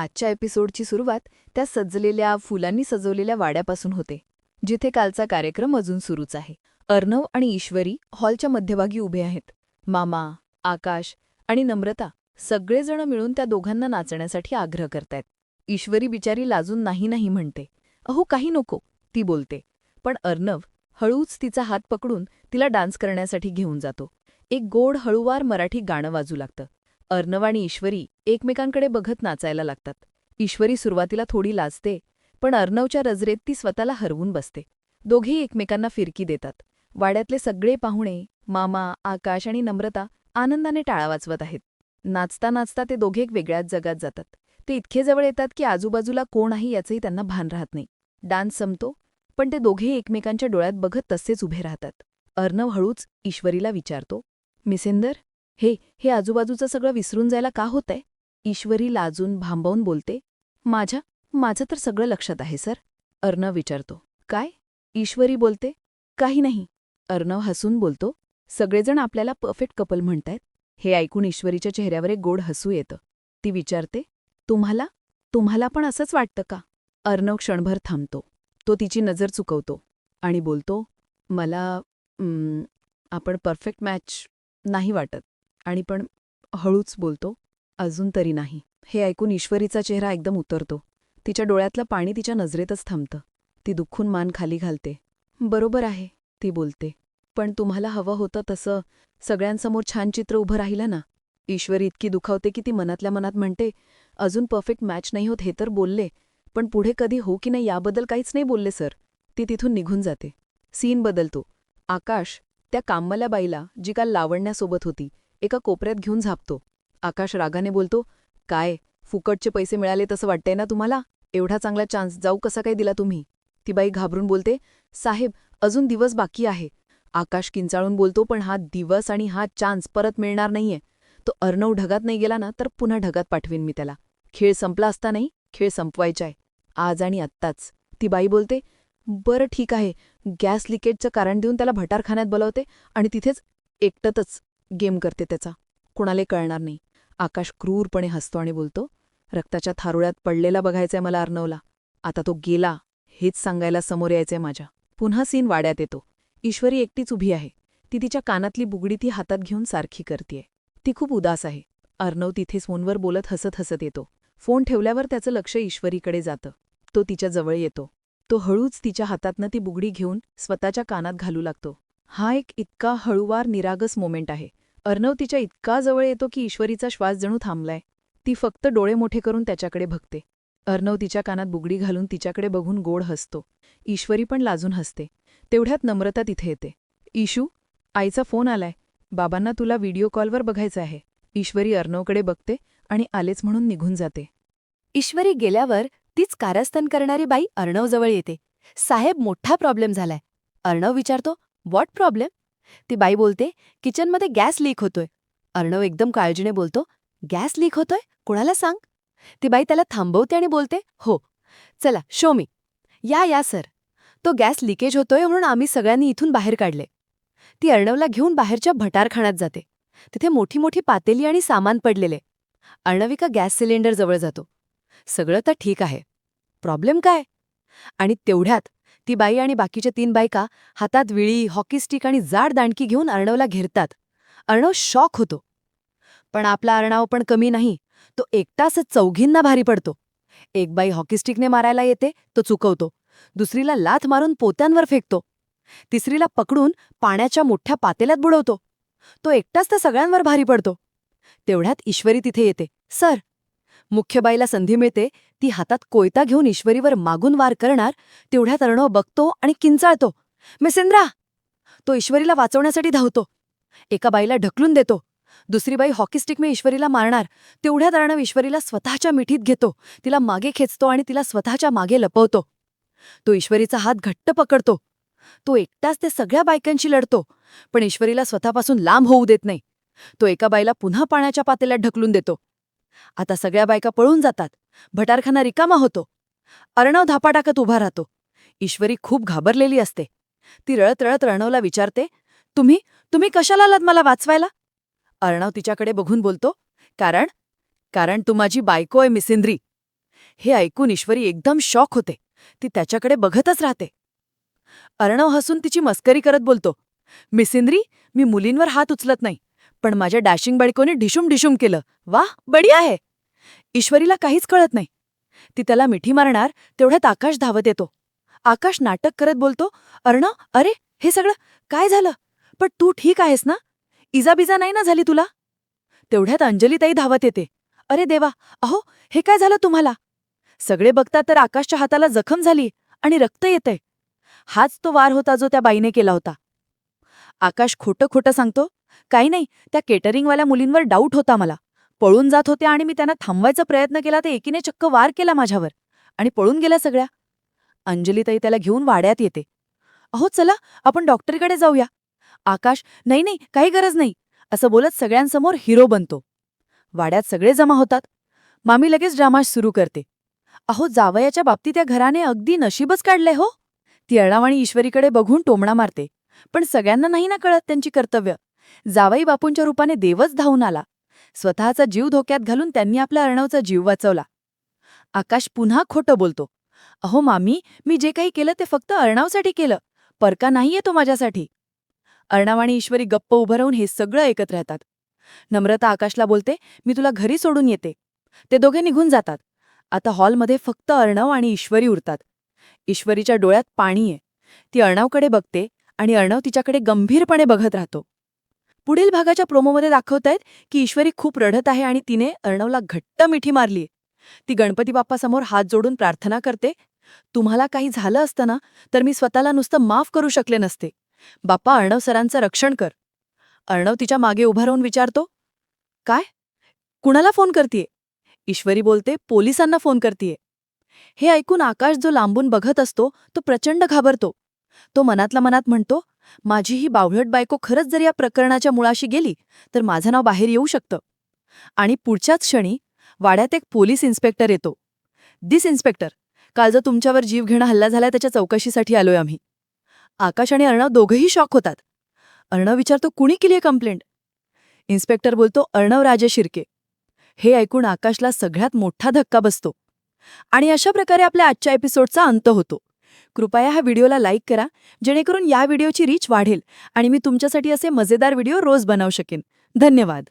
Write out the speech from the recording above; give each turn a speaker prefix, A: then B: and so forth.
A: आजच्या एपिसोडची सुरुवात त्या सजलेल्या फुलांनी सजवलेल्या वाड्यापासून होते जिथे कालचा कार्यक्रम अजून सुरूच आहे. अर्णव आणि ईश्वरी हॉलच्या मध्यभागी उभे आहेत. मामा आकाश आणि नम्रता सगळेजण मिळून त्या दोघांना नाचण्यासाठी आग्रह करतायत. ईश्वरी बिचारी लाजून नाही नाही म्हणते. अहो काही नको ती बोलते. पण अर्णव हळूच तिचा हात पकडून तिला डान्स करण्यासाठी घेऊन जातो. एक गोड हळूवार मराठी गाणं वाजू लागतं. अर्णव आणि ईश्वरी एकमेकांकडे बघत नाचायला लागतात. ईश्वरी सुरुवातीला थोडी लाजते पण अर्णवच्या रजरेत ती स्वतःला हरवून बसते. दोघेही एकमेकांना फिरकी देतात. वाड्यातले सगळे पाहुणे मामा आकाश आणि नम्रता आनंदाने टाळा वाचवत आहेत. नाचता नाचता ते दोघे एक वेगळ्याच जगात जातात. ते इतके जवळ येतात की आजूबाजूला कोण आहे याचंही त्यांना भान राहत नाही. डान्स संपतो पण ते दोघेही एकमेकांच्या डोळ्यात बघत तसेच उभे राहतात. अर्णव हळूच ईश्वरीला विचारतो मिसेंदर हे हे आजूबाजूचं सगळं विसरून जायला का होतंय? ईश्वरी लाजून भांबवून बोलते माझ्या माझं तर सगळं लक्षात आहे सर. अर्णव विचारतो काय? ईश्वरी बोलते काही नाही. अर्णव हसून बोलतो सगळेजण आपल्याला परफेक्ट कपल म्हणतायत. हे ऐकून ईश्वरीच्या चेहऱ्यावर एक गोड हसू येतं. ती विचारते तुम्हाला तुम्हाला पण असंच वाटतं का? अर्णव क्षणभर थांबतो तो तिची नजर चुकवतो आणि बोलतो मला आपण परफेक्ट मॅच नाही वाटत. आणि पण हळूच बोलतो अजून तरी नाही. हे ऐकून ईश्वरीचा चेहरा एकदम उतरतो. तिच्या डोळ्यातलं पाणी तिच्या नजरेतच थांबतं. ती दुःखून मान खाली घालते. बरोबर आहे ती बोलते. पण तुम्हाला हवं होतं तसं सगळ्यांसमोर छान चित्र उभं राहिलं ना? ईश्वरी इतकी दुखावते की ती मनातल्या मनात म्हणते अजून परफेक्ट मॅच नाही होत हे तर बोलले पण पुढे कधी हो की नाही याबद्दल काहीच नाही बोलले सर. ती तिथून निघून जाते. सीन बदलतो. आकाश त्या कामल्या बाईला जी काल लावण्यासोबत होती एका कोपऱ्यात घेऊन झापतो. आकाश रागाने बोलतो काय फुकटचे पैसे मिळाले तसं वाटतंय ना तुम्हाला? एवढा चांगला चान्स जाऊ कसा काय दिला तुम्ही? ती बाई घाबरून बोलते साहेब अजून दिवस बाकी आहे. आकाश किंचाळून बोलतो पण हा दिवस आणि हा चान्स परत मिळणार नाहीये. तो अर्णव ढगात नाही गेला ना तर पुन्हा ढगात पाठवीन मी त्याला. खेळ संपला असता नाही खेळ संपवायचाय. आज आणि आत्ताच. ती बाई बोलते बरं ठीक आहे. गॅस लिकेजचं कारण देऊन त्याला भटारखान्यात बोलवते आणि तिथेच एकटतच गेम करते त्याचा. कुणाले कळणार नाही. आकाश क्रूरपणे हसतो आणि बोलतो रक्ताच्या थारुळ्यात पडलेला बघायचंय मला अर्णवला आता तो गेला हेच सांगायला समोर यायचंय माझ्या. पुन्हा सीन वाड्यात येतो. ईश्वरी एकटीच उभी आहे. ती तिच्या कानातली बुगडी ती हातात घेऊन सारखी करतीये. ती खूप उदास आहे. अर्णव तिथे फोनवर बोलत हसत हसत येतो. फोन ठेवल्यावर त्याचं लक्ष ईश्वरीकडे जातं. तो तिच्या जवळ येतो. तो हळूच तिच्या हातातनं ती बुगडी घेऊन स्वतःच्या कानात घालू लागतो. हा एक इतका हळूवार निरागस मोमेंट आहे. अर्णव तिच्या इतका जवळ येतो की ईश्वरीचा श्वास जणू थांबलाय. ती फक्त डोळे मोठे करून त्याच्याकडे बघते. अर्णव तिच्या कानात बुगडी घालून तिच्याकडे बघून गोड हसतो. ईश्वरी पण लाजून हसते. तेवढ्यात नम्रता तिथे येते. ईशू आईचा फोन आलाय. बाबांना तुला व्हिडिओ कॉलवर बघायचं आहे. ईश्वरी अर्णवकडे बघते आणि आलेच म्हणून निघून जाते.
B: ईश्वरी गेल्यावर तीच कारस्थान करणारी बाई अर्णवजवळ येते. साहेब मोठा प्रॉब्लेम झालाय. अर्णव विचारतो व्हॉट प्रॉब्लेम? ती बाई बोलते किचनमध्ये गॅस लीक होतोय. अर्णव एकदम काळजीने बोलतो गॅस लीक होतोय? कुणाला सांग? ती बाई त्याला थांबवते आणि बोलते हो चला शो मी या या सर. तो गॅस लिकेज होतोय म्हणून आम्ही सगळ्यांनी इथून बाहेर काढले. ती अर्णवला घेऊन बाहेरच्या भटारखाण्यात जाते. तिथे मोठी मोठी पातेली आणि सामान पडलेले. अर्णविका गॅस सिलेंडर जवळ जातो. सगळं तर ठीक आहे. प्रॉब्लेम काय? आणि तेवढ्यात ती बाई आणि बाकीच्या तीन बायका हातात विळी हॉकी स्टिक आणि जाड दांडकी घेऊन अर्णवला घेरतात. अर्णव शॉक होतो. पण आपला अर्णाव पण कमी नाही. तो एकटाच चौघींना भारी पडतो. एक बाई हॉकी स्टिकने मारायला येते तो चुकवतो. दुसरीला लाथ मारून पोत्यांवर फेकतो. तिसरीला पकडून पाण्याच्या मोठ्या पातेल्यात बुडवतो. तो एकटाच त्या सगळ्यांवर भारी पडतो. तेवढ्यात ईश्वरी तिथे येते. सर मुख्य बाईला संधी मिळते ती हातात कोयता घेऊन ईश्वरीवर मागून वार करणार तेवढ्या अर्णव बघतो आणि किंचाळतो. मिसेंद्रा! तो ईश्वरीला वाचवण्यासाठी धावतो. एका बाईला ढकलून देतो. दुसरी बाई हॉकी स्टिकने ईश्वरीला मारणार तेवढ्या तरणव ईश्वरीला स्वतःच्या मिठीत घेतो तिला मागे खेचतो आणि तिला स्वतःच्या मागे लपवतो. तो ईश्वरीचा हात घट्ट पकडतो. तो एकटाच ते सगळ्या बायकांशी लढतो पण ईश्वरीला स्वतःपासून लांब होऊ देत नाही. तो एका बाईला पुन्हा पाण्याच्या पातेल्यात ढकलून देतो. आता सगळ्या बायका पळून जातात. भटारखाना रिकामा होतो. अर्णव धापा टाकत उभा राहतो. ईश्वरी खूप घाबरलेली असते. ती रळत रळत अर्णवला विचारते तुम्ही तुम्ही कशाला आलात मला वाचवायला? अर्णव तिच्याकडे बघून बोलतो कारण कारण तू माझी बायको आहे मिसिंद्री. हे ऐकून ईश्वरी एकदम शॉक होते. ती त्याच्याकडे बघतच राहते. अर्णव हसून तिची मस्करी करत बोलतो मिसिंद्री मी मुलींवर हात उचलत नाही. पण माझ्या डॅशिंग बायकोने ढिशुम ढिशुम केलं. वा बडी आहे. ईश्वरीला काहीच कळत नाही. ती त्याला मिठी मारणार तेवढ्यात आकाश धावत येतो. आकाश नाटक करत बोलतो अर्ण अरे हे सगळं काय झालं? पण तू ठीक आहेस ना? इजाबिजा नाही ना झाली तुला? तेवढ्यात अंजलीताई धावत येते. अरे देवा अहो हे काय झालं तुम्हाला? सगळे बघता तर आकाशच्या हाताला जखम झाली आणि रक्त येतंय. हाच तो वार होता जो त्या बाईने केला होता. आकाश खोटं खोटं सांगतो काही नाही त्या केटरिंगवाल्या मुलींवर डाऊट होता मला. पळून जात होत्या आणि मी त्यांना थांबवायचा प्रयत्न केला तर एकीने चक्क वार केला माझ्यावर आणि पळून गेल्या सगळ्या. अंजलीताई त्याला घेऊन वाड्यात येते. अहो चला आपण डॉक्टरकडे जाऊया. आकाश नाही नाही काही गरज नाही असं बोलत सगळ्यांसमोर हिरो बनतो. वाड्यात सगळे जमा होतात. मामी लगेच ड्रामा सुरू करते. अहो जावयाच्या बाबतीत त्या घराने अगदी नशीबच काढलंय हो. ती अळावाणी ईश्वरीकडे बघून टोमणा मारते. पण सगळ्यांना नाही ना कळत त्यांची कर्तव्य. जावई बापूंच्या रूपाने देवच धावून आला. स्वतःचा जीव धोक्यात घालून त्यांनी आपल्या अर्णवचा जीव वाचवला. आकाश पुन्हा खोटं बोलतो. अहो मामी मी जे काही केलं ते फक्त अर्णवसाठी केलं. परका नाहीये तो माझ्यासाठी. अर्णव आणि ईश्वरी गप्प उभं राहून हे सगळं ऐकत राहतात. नम्रता आकाशला बोलते मी तुला घरी सोडून येते. ते दोघे निघून जातात. आता हॉलमध्ये फक्त अर्णव आणि ईश्वरी उरतात. ईश्वरीच्या डोळ्यात पाणी आहे. ती अर्णवकडे बघते आणि अर्णव तिच्याकडे गंभीरपणे बघत राहतो. पुढील भागाच्या प्रोमोमध्ये दाखवतायत की ईश्वरी खूप रडत आहे आणि तिने अर्णवला घट्ट मिठी मारली ती गणपती बाप्पासमोर हात जोडून प्रार्थना करते. तुम्हाला काही झालं असतं ना तर मी स्वतःला नुसतं माफ करू शकले नसते. बाप्पा अर्णव सरांचं रक्षण कर. अर्णव तिच्यामागे उभा राहून विचारतो काय? कुणाला फोन करतीये? ईश्वरी बोलते पोलिसांना फोन करतीये. हे ऐकून आकाश जो लांबून बघत असतो तो प्रचंड घाबरतो. तो मनातला मनात म्हणतो माझी ही बावळट बायको खरंच जर या प्रकरणाच्या मुळाशी गेली तर माझं नाव बाहेर येऊ शकतं. आणि पुढच्याच क्षणी वाड्यात एक पोलीस इन्स्पेक्टर येतो. दिस इन्स्पेक्टर काल जो तुमच्यावर जीव घेणं हल्ला झाला त्याच्या चौकशीसाठी आलोय आम्ही. आकाश आणि अर्णव दोघंही शॉक होतात. अर्णव विचारतो कुणी केली आहे कंप्लेंट? इन्स्पेक्टर बोलतो अर्णव राजे शिर्के. हे ऐकून आकाशला सगळ्यात मोठा धक्का बसतो. आणि अशा प्रकारे आपल्या आजच्या एपिसोडचा अंत होतो. कृपया हा व्हिडिओला लाईक करा जेणेकरून या व्हिडिओची रीच वाढेल आणि मी तुमच्यासाठी असे मजेदार व्हिडिओ रोज बनवू शकेन. धन्यवाद.